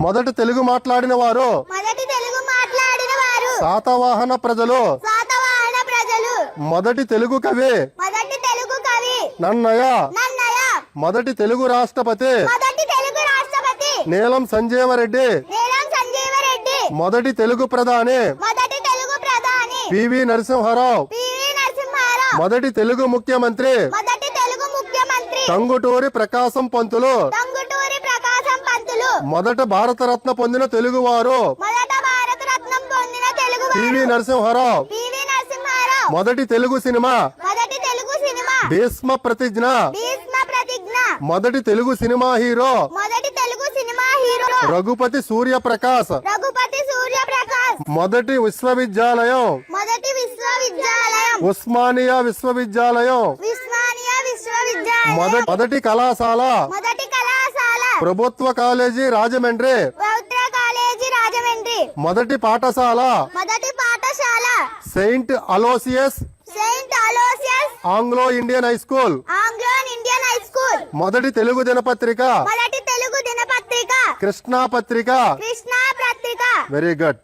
మొదట తెలుగు మాట్లాడిన వారు మొదటి తెలుగు మాట్లాడిన వారు శాతవాహన ప్రజలు? శాతవాహన ప్రజలు. మొదటి తెలుగు కవి? మొదటి తెలుగు కవి. నన్నయ నన్నయ మొదటి తెలుగు రాష్ట్రపతి? మొదటి తెలుగు రాష్ట్రపతి. నీలం సంజీవరెడ్డి? నీలం సంజీవరెడ్డి. మొదటి తెలుగు ప్రధాని? మొదటి తెలుగు ప్రధాని. పివి నరసింహారావు? పివి నరసింహారావు. మొదటి తెలుగు ముఖ్యమంత్రి? మొదటి తెలుగు ముఖ్యమంత్రి. టంగుటూరి ప్రకాశం పంతులు? టంగుటూరి ప్రకాశం పంతులు మొదట భారతరత్న పొందిన తెలుగువారు. మొదట భారత రత్నం పొందిన Telugu P V Narasimha Rao. P V Narasimha Rao. మొదటి తెలుగు సినిమా. భీష్మ ప్రతిజ్ఞ. మొదటి తెలుగు సినిమా హీరో. రఘుపతి రఘుపతి సూర్యప్రకాష్. మొదటి విశ్వవిద్యాలయం. ఉస్మానియా విశ్వవిద్యాలయం. మొదటి కళాశాల. ప్రభుత్వ కాలేజీ రాజమండ్రి. పౌత్ర కాలేజీ రాజమండ్రి. మొదటి పాఠశాల. మొదటి పాఠశాల. Saint Aloysius. Saint Aloysius. Anglo Indian high school. Anglo Indian high school. మొదటి తెలుగు దినపత్రిక. మొదటి తెలుగు దినపత్రిక. కృష్ణా పత్రిక. కృష్ణా పత్రిక. Very good.